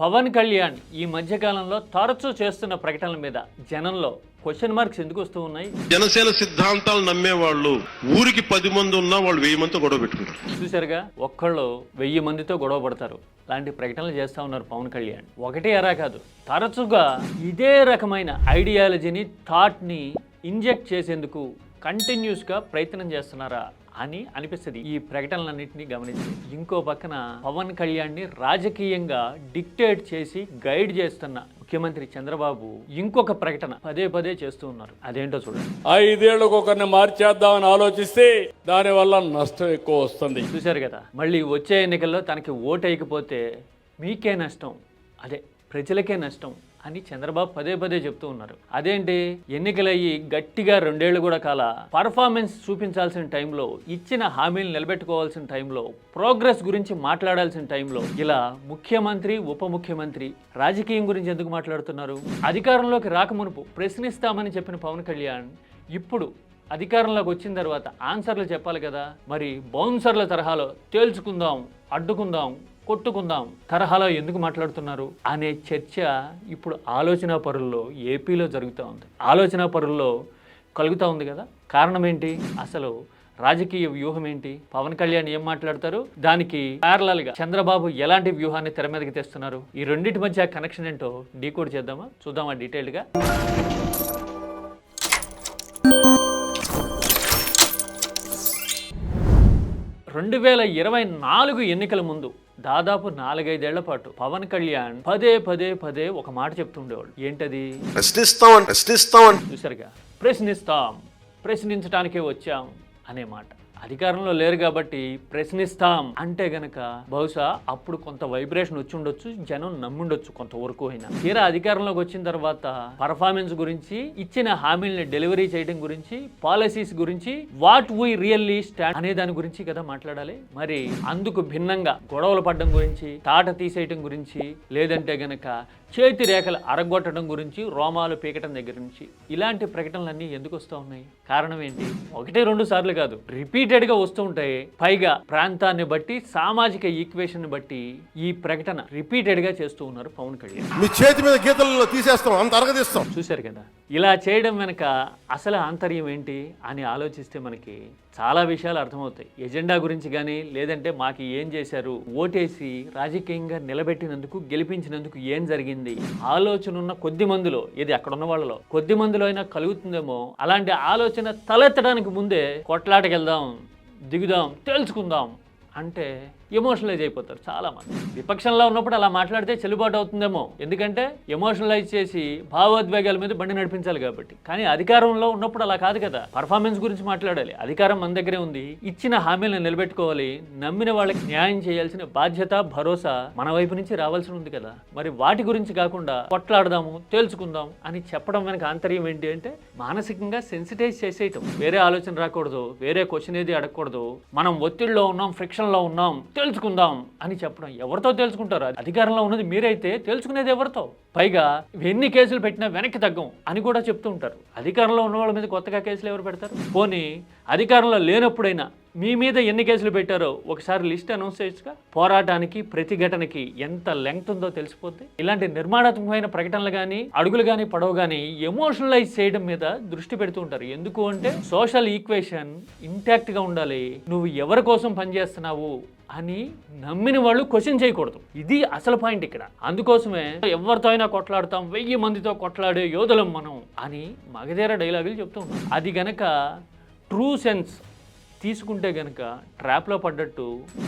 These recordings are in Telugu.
పవన్ కళ్యాణ్ ఈ మధ్యకాలంలో తరచూ చేస్తున్న ప్రకటనల మీద జనంలో క్వశ్చన్ మార్క్స్ ఎందుకు వస్తూ ఉన్నాయి? జనసేన సిద్ధాంతాలు నమ్మేవాళ్ళు ఊరికి పది మంది ఉన్నా వాళ్ళు వెయ్యి మందితో గొడవ పెట్టుకుంటారు. చూసారుగా ఒక్కళ్ళు వెయ్యి మందితో గొడవ పడతారు. లాంటి ప్రకటనలు చేస్తూ ఉన్నారు పవన్ కళ్యాణ్. ఒకటి ఎరా కాదు తరచుగా ఇదే రకమైన ఐడియాలజీని థాట్ని ఇంజెక్ట్ చేసేందుకు కంటిన్యూస్గా ప్రయత్నం చేస్తున్నారా? అని అనిపిస్తుంది. ఈ ప్రకటనలన్నింటినీ గమనించి ఇంకో పక్కన పవన్ కళ్యాణ్ని రాజకీయంగా డిక్టేట్ చేసి గైడ్ చేస్తున్న ముఖ్యమంత్రి చంద్రబాబు ఇంకొక ప్రకటన పదే పదే చేస్తూ ఉన్నారు. అదేంటో చూడండి. ఐదేళ్ళకు ఒకరిని మార్చేద్దామని ఆలోచిస్తే దానివల్ల నష్టం ఎక్కువ వస్తుంది. చూశారు కదా మళ్ళీ వచ్చే ఎన్నికల్లో తనకి ఓటు వేయకపోతే మీకే నష్టం అదే ప్రజలకే నష్టం అని చంద్రబాబు పదే పదే చెప్తూ ఉన్నారు. అదేంటి? ఎన్నికలయ్యి గట్టిగా రెండేళ్ళు కూడా కాల పర్ఫార్మెన్స్ చూపించాల్సిన టైంలో ఇచ్చిన హామీలు నిలబెట్టుకోవాల్సిన టైంలో ప్రోగ్రెస్ గురించి మాట్లాడాల్సిన టైంలో ఇలా ముఖ్యమంత్రి ఉప ముఖ్యమంత్రి రాజకీయం గురించి ఎందుకు మాట్లాడుతున్నారు? అధికారంలోకి రాకమునుపు ప్రశ్నిస్తామని చెప్పిన పవన్ కళ్యాణ్ ఇప్పుడు అధికారంలోకి వచ్చిన తర్వాత ఆన్సర్లు చెప్పాలి కదా. మరి బౌన్సర్ల తరహాలో తేల్చుకుందాం అడ్డుకుందాం కొట్టుకుందాం తరహాలో ఎందుకు మాట్లాడుతున్నారు అనే చర్చ ఇప్పుడు ఆలోచన పరుల్లో ఏపీలో జరుగుతూ ఉంది. ఆలోచన పరుల్లో కలుగుతూ ఉంది కదా. కారణం ఏంటి? అసలు రాజకీయ వ్యూహం ఏంటి? పవన్ కళ్యాణ్ ఏం మాట్లాడతారు? దానికి ప్యారలల్గా చంద్రబాబు ఎలాంటి వ్యూహాన్ని తెర మీదకి తెస్తున్నారు? ఈ రెండింటి మధ్య కనెక్షన్ ఏంటో డీకోడ్ చేద్దామా? చూద్దామా డీటెయిల్డ్గా? రెండు వేల ఇరవై నాలుగు ఎన్నికల ముందు దాదాపు నాలుగైదేళ్ళ పాటు పవన్ కళ్యాణ్ పదే పదే పదే ఒక మాట చెప్తుండేవాడు. ఏంటది? ప్రశ్నిస్తామని ప్రశ్నిస్తామని. చూసారుగా ప్రశ్నిస్తాం ప్రశ్నించడానికే వచ్చాం అనే మాట. అధికారంలో లేరు కాబట్టి ప్రశ్నిస్తాం. అంటే గనక బహుశా అప్పుడు కొంత వైబ్రేషన్ వచ్చి ఉండొచ్చు జనం నమ్ముండొచ్చు కొంతవరకు అయినా. తీరా అధికారంలోకి వచ్చిన తర్వాత పర్ఫార్మెన్స్ గురించి ఇచ్చిన హామీల్ని డెలివరీ చేయడం గురించి పాలసీస్ గురించి వాట్ వీ రియల్లీ స్టాండ్ అనే దాని గురించి కదా మాట్లాడాలి. మరి అందుకు భిన్నంగా గొడవలు పడడం గురించి తాట తీసేయటం గురించి లేదంటే గనక చేతి రేఖలు అరగొట్టడం గురించి రోమాలు పీకటం దగ్గర నుంచి ఇలాంటి ప్రకటనలన్నీ ఎందుకు వస్తూ ఉన్నాయి? కారణం ఏంటి? ఒకటి రెండు సార్లు కాదు రిపీట్ గా వస్తూ ఉంటాయి. పైగా ప్రాంతాన్ని బట్టి సామాజిక ఈక్వేషన్ బట్టి ఈ ప్రకటన రిపీటెడ్గా చేస్తూ ఉన్నారు పవన్ కళ్యాణ్. మీ చేతి మీద గీతలలో తీసేస్తాం అంత అరగదీస్తాం. చూశారు కదా? ఇలా చేయడం వెనక అసలు ఆంతర్యం ఏంటి అని ఆలోచిస్తే మనకి చాలా విషయాలు అర్థమవుతాయి. ఎజెండా గురించి కానీ లేదంటే మాకు ఏం చేశారు ఓటేసి రాజకీయంగా నిలబెట్టినందుకు గెలిపించినందుకు ఏం జరిగింది? ఆలోచన ఉన్న కొద్ది మందిలో ఇది అక్కడ ఉన్న వాళ్ళలో కొద్ది మందిలో అయినా కలుగుతుందేమో? అలాంటి ఆలోచన తలెత్తడానికి ముందే కొట్లాటకి వెళ్దాం దిగుదాం తేల్చుకుందాం. అంటే ఎమోషనలైజ్ అయిపోతారు చాలామంది. విపక్షంలో ఉన్నప్పుడు అలా మాట్లాడితే చెల్లుబాటు అవుతుందేమో. ఎందుకంటే ఎమోషనలైజ్ చేసి భావోద్వేగాల మీద బండి నడిపించాలి కాబట్టి. కానీ అధికారంలో ఉన్నప్పుడు అలా కాదు కదా. పర్ఫార్మెన్స్ గురించి మాట్లాడాలి. అధికారం మన దగ్గరే ఉంది. ఇచ్చిన హామీలను నిలబెట్టుకోవాలి. నమ్మిన వాళ్ళకి న్యాయం చేయాల్సిన బాధ్యత భరోసా మన వైపు నుంచి రావాల్సి ఉంది కదా. మరి వాటి గురించి కాకుండా కొట్లాడదాము తేల్చుకుందాం అని చెప్పడం వెనక ఆంతర్యం ఏంటి అంటే మానసికంగా సెన్సిటైజ్ చేసేయటం. వేరే ఆలోచన రాకూడదు. వేరే క్వశ్చన్ ఏది అడగకూడదు. మనం ఒత్తిడిలో ఉన్నాం ఫ్రిక్షన్లో ఉన్నాం తెలుసుకుందాం అని చెప్పడం ఎవరితో తెలుసుకుంటారు? అధికారంలో ఉన్నది మీరైతే తెలుసుకునేది ఎవరితో? పైగా ఎన్ని కేసులు పెట్టినా వెనక్కి తగ్గం అని కూడా చెప్తూ ఉంటారు. అధికారంలో ఉన్న వాళ్ళ మీద కొత్తగా కేసులు ఎవరు పెడతారు? పోనీ అధికారంలో లేనప్పుడైనా మీ మీద ఎన్ని కేసులు పెట్టారో ఒకసారి లిస్ట్ అనౌన్స్ చేయొచ్చుగా? పోరాటానికి ప్రతిఘటనకి ఎంత లెంగ్త్ ఉందో తెలిసిపోద్ది. ఇలాంటి నిర్మాణాత్మకమైన ప్రకటనలు కానీ అడుగులు కానీ పడవ కానీ ఎమోషనలైజ్ చేయడం మీద దృష్టి పెడుతూ ఉంటారు. ఎందుకు అంటే సోషల్ ఈక్వేషన్ ఇంటాక్ట్గా ఉండాలి. నువ్వు ఎవరి కోసం పనిచేస్తున్నావు అని నమ్మిన వాళ్ళు క్వశ్చన్ చేయకూడదు. ఇది అసలు పాయింట్ ఇక్కడ. అందుకోసమే ఎవరితో అయినా కొట్లాడతాం వెయ్యి మందితో కొట్లాడే యోధులం మనం అని మగధీర డైలాగులు చెప్తూ ఉంటాం అది గనక ట్రూ సెన్స్ తీసుకుంటే కనుక ట్రాప్లో పడ్డట్టు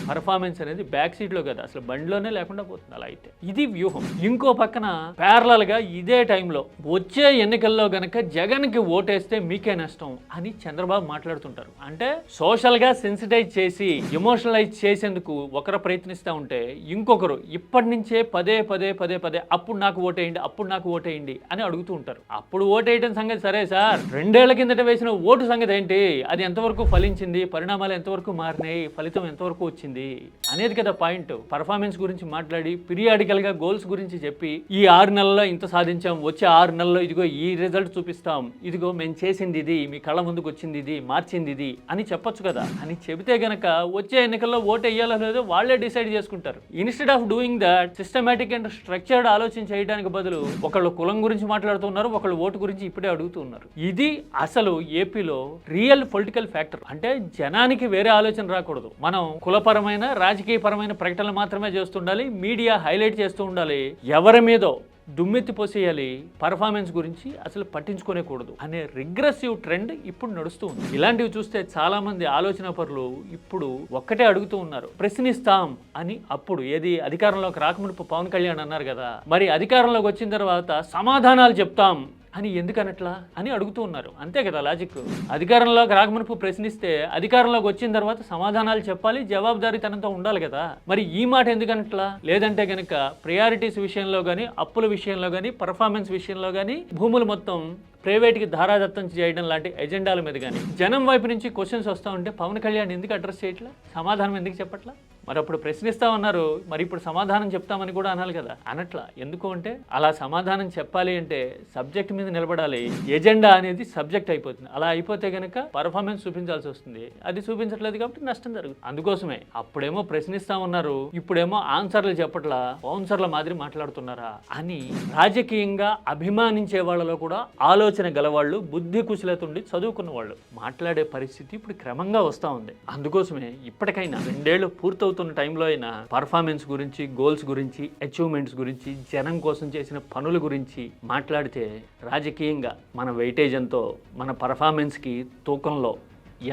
పర్ఫార్మెన్స్ అనేది బ్యాక్ సీట్లో కదా అసలు బండిలోనే లేకుండా పోతుంది అలా అయితే. ఇది వ్యూహం. ఇంకో పక్కన parallel గా ఇదే టైంలో వచ్చే ఎన్నికల్లో గనక జగన్కి ఓటేస్తే మీకే నష్టం అని చంద్రబాబు మాట్లాడుతుంటారు. అంటే సోషల్గా సెన్సిటైజ్ చేసి ఎమోషనలైజ్ చేసేందుకు ఒకరు ప్రయత్నిస్తూ ఉంటే ఇంకొకరు ఇప్పటి నుంచే పదే పదే పదే పదే అప్పుడు నాకు ఓటేయండి అప్పుడు నాకు ఓటేయండి అని అడుగుతూ ఉంటారు. అప్పుడు ఓటేయడం సంగతి సరే సార్. రెండేళ్ళ కిందట వేసిన ఓటు సంగతి ఏంటి? అది ఎంతవరకు ఫలించింది? జరిగింది పరిణామాలు ఎంతవరకు మారినాయి ఫలితం ఎంతవరకు వచ్చింది అనేది కదా పాయింట్. పర్ఫార్మెన్స్ గురించి మాట్లాడి పీరియాడికల్గా గోల్స్ గురించి చెప్పి ఈ ఆరు నెలల్లో ఇంత సాధించాం వచ్చే ఆరు నెలల్లో ఇదిగో ఈ రిజల్ట్ చూపిస్తాం ఇదిగో మేము చేసింది ఇది మీ కళ్ళ ముందుకు వచ్చింది ఇది మార్చింది ఇది అని చెప్పొచ్చు కదా. అని చెబితే గనక వచ్చే ఎన్నికల్లో ఓటు వేయాలో లేదో వాళ్ళే డిసైడ్ చేసుకుంటారు. Instead of doing that systematic and structured ఆలోచన చేయడానికి బదులు ఒకళ్ళు కులం గురించి మాట్లాడుతున్నారు ఒకళ్ళు ఓటు గురించి ఇప్పుడే అడుగుతున్నారు. ఇది అసలు ఏపీలో రియల్ పొలిటికల్ ఫ్యాక్టర్ అంటే జనానికి వేరే ఆలోచన రాకూడదు. మనం కులపరమైన రాజకీయపరమైన ప్రకటనలు మాత్రమే చేస్తుండాలి మీడియా హైలైట్ చేస్తూ ఉండాలి. ఎవరి మీదో దుమ్మెత్తి పోసేయాలి పర్ఫార్మెన్స్ గురించి అసలు పట్టించుకోనేకూడదు అనే రిగ్రెసివ్ ట్రెండ్ ఇప్పుడు నడుస్తూ ఉంది. ఇలాంటివి చూస్తే చాలా మంది ఆలోచన పరులు ఇప్పుడు ఒక్కటే అడుగుతూ ఉన్నారు. ప్రశ్నిస్తాం అని అప్పుడు ఏది అధికారంలోకి రాకమునుపు పవన్ కళ్యాణ్ అన్నారు కదా. మరి అధికారంలోకి వచ్చిన తర్వాత సమాధానాలు చెప్తాం. అని ఎందుకనట్లా అని అడుగుతూ ఉన్నారు. అంతే కదా లాజిక్ అధికారంలోకి రాకమునుపు ప్రశ్నిస్తే అధికారంలోకి వచ్చిన తర్వాత సమాధానాలు చెప్పాలి జవాబుదారీతనంతో ఉండాలి కదా. మరి ఈ మాట ఎందుకనట్లా? లేదంటే కనుక ప్రయారిటీస్ విషయంలో కానీ అప్పుల విషయంలో కానీ పర్ఫార్మెన్స్ విషయంలో కానీ భూములు మొత్తం ప్రైవేట్కి ధారాదత్తం చేయడం లాంటి ఎజెండాల మీద కానీ జనం వైపు నుంచి క్వశ్చన్స్ వస్తూ ఉంటే పవన్ కళ్యాణ్ ఎందుకు అడ్రస్ చేయట్లా? సమాధానం ఎందుకు చెప్పట్లా? మరి అప్పుడు ప్రశ్నిస్తా ఉన్నారు మరి ఇప్పుడు సమాధానం చెప్తామని కూడా అనాలి కదా. అనట్లా? ఎందుకు అంటే అలా సమాధానం చెప్పాలి అంటే సబ్జెక్ట్ మీద నిలబడాలి. ఎజెండా అనేది సబ్జెక్ట్ అయిపోతుంది. అలా అయిపోతే కనుక పర్ఫార్మెన్స్ చూపించాల్సి వస్తుంది. అది చూపించట్లేదు కాబట్టి నష్టం జరుగుతుంది. అందుకోసమే అప్పుడేమో ప్రశ్నిస్తా ఉన్నారు ఇప్పుడేమో ఆన్సర్లు చెప్పట్లా బౌన్సర్ల మాదిరి మాట్లాడుతున్నారా అని రాజకీయంగా అభిమానించే వాళ్ళలో కూడా ఆలోచన గలవాళ్ళు బుద్ధి కుశలత ఉండి చదువుకున్న వాళ్ళు మాట్లాడే పరిస్థితి ఇప్పుడు క్రమంగా వస్తూ ఉంది. అందుకోసమే ఇప్పటికైనా రెండేళ్ళు పూర్తవుతున్న టైంలో అయినా పర్ఫార్మెన్స్ గురించి గోల్స్ గురించి అచీవ్మెంట్స్ గురించి జనం కోసం చేసిన పనుల గురించి మాట్లాడితే రాజకీయంగా మన వెయిటేజ్ ఎంతో మన పర్ఫార్మెన్స్కి తూకంలో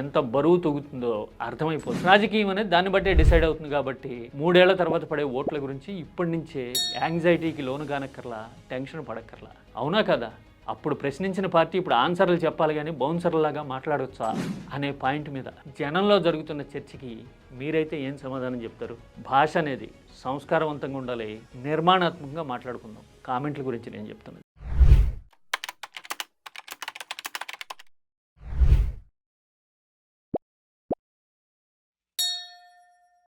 ఎంత బరువు తూగుతుందో అర్థమైపోతుంది. రాజకీయం అనేది దాన్ని బట్టే డిసైడ్ అవుతుంది కాబట్టి మూడేళ్ళ తర్వాత పడే ఓట్ల గురించి ఇప్పటి నుంచే యాంగ్జైటీకి లోను కానక్కర్లా టెన్షన్ పడక్కర్లా. అవునా కదా? అప్పుడు ప్రశ్నించిన పార్టీ ఇప్పుడు ఆన్సర్లు చెప్పాలి కానీ బౌన్సర్లాగా మాట్లాడొచ్చా అనే పాయింట్ మీద. జనంలో జరుగుతున్న చర్చకి మీరైతే ఏం సమాధానం చెప్తారు? భాష అనేది సంస్కారవంతంగా ఉండాలి నిర్మాణాత్మకంగా మాట్లాడుకుందాం. కామెంట్ల గురించి నేను చెప్తున్నాను.